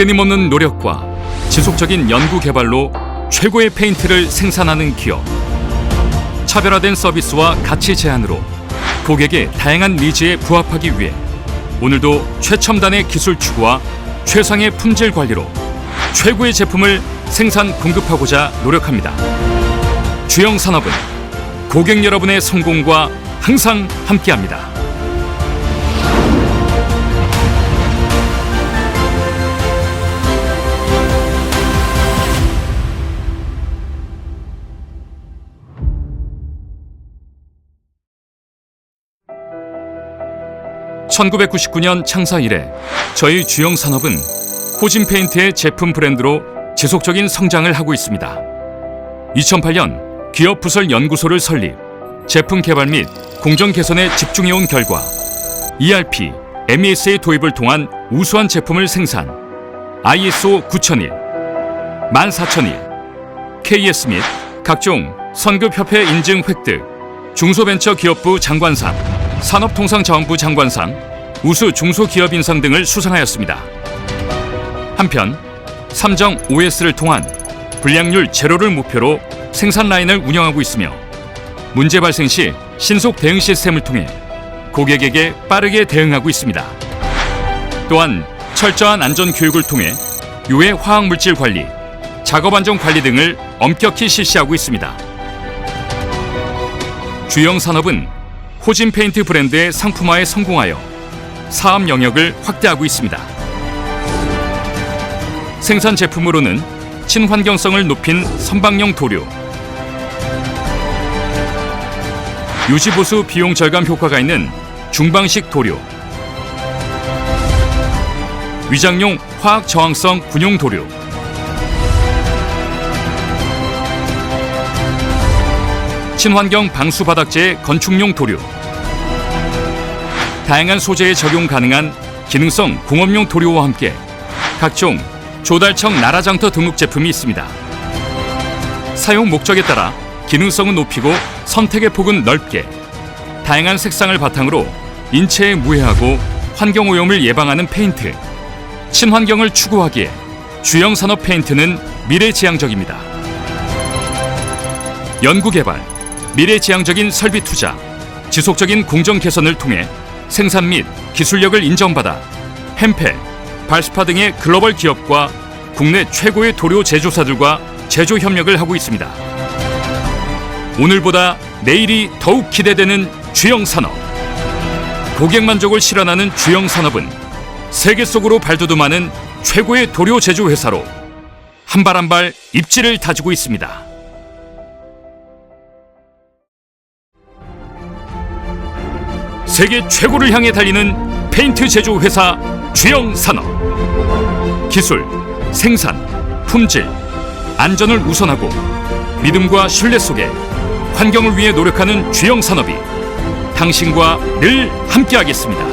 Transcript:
끊임없는 노력과 지속적인 연구 개발로 최고의 페인트를 생산하는 기업. 차별화된 서비스와 가치 제한으로 고객의 다양한 니즈에 부합하기 위해 오늘도 최첨단의 기술 추구와 최상의 품질 관리로 최고의 제품을 생산 공급하고자 노력합니다. 주영 산업은 고객 여러분의 성공과 항상 함께합니다. (1999년) 창사 이래 저희 주영 산업은 호진 페인트의 제품 브랜드로 지속적인 성장을 하고 있습니다. 2008년 기업 부설 연구소를 설립, 제품 개발 및 공정 개선에 집중해온 결과 ERP, MES의 도입을 통한 우수한 제품을 생산, ISO 9001, 14001, KS 및 각종 선급협회 인증 획득, 중소벤처기업부 장관상, 산업통상자원부 장관상, 우수 중소기업인상 등을 수상하였습니다. 한편 삼정 OS를 통한 불량률 제로를 목표로 생산 라인을 운영하고 있으며 문제 발생 시 신속 대응 시스템을 통해 고객에게 빠르게 대응하고 있습니다. 또한 철저한 안전 교육을 통해 유해 화학 물질 관리, 작업 안전 관리 등을 엄격히 실시하고 있습니다. 주영 산업은 호진 페인트 브랜드의 상품화에 성공하여 사업 영역을 확대하고 있습니다. 생산 제품으로는 친환경성을 높인 선박용 도료, 유지 보수 비용 절감 효과가 있는 중방식 도료, 위장용 화학 저항성 군용 도료, 친환경 방수 바닥재 건축용 도료, 다양한 소재에 적용 가능한 기능성 공업용 도료와 함께 각종 조달청 나라장터 등록 제품이 있습니다. 사용 목적에 따라 기능성은 높이고 선택의 폭은 넓게 다양한 색상을 바탕으로 인체에 무해하고 환경 오염을 예방하는 페인트 친환경을 추구하기에 주영 산업 페인트는 미래지향적입니다. 연구 개발, 미래지향적인 설비 투자, 지속적인 공정 개선을 통해 생산 및 기술력을 인정받아 햄페, 발스파 등의 글로벌 기업과 국내 최고의 도료 제조사들과 제조 협력을 하고 있습니다. 오늘보다 내일이 더욱 기대되는 주영 산업. 고객 만족을 실현하는 주영 산업은 세계 속으로 발돋움하는 최고의 도료 제조 회사로 한 발 한 발 입지를 다지고 있습니다. 세계 최고를 향해 달리는 페인트 제조 회사 주영 산업. 기술, 생산, 품질, 안전을 우선하고 믿음과 신뢰 속에 환경을 위해 노력하는 주영 산업이 당신과 늘 함께하겠습니다.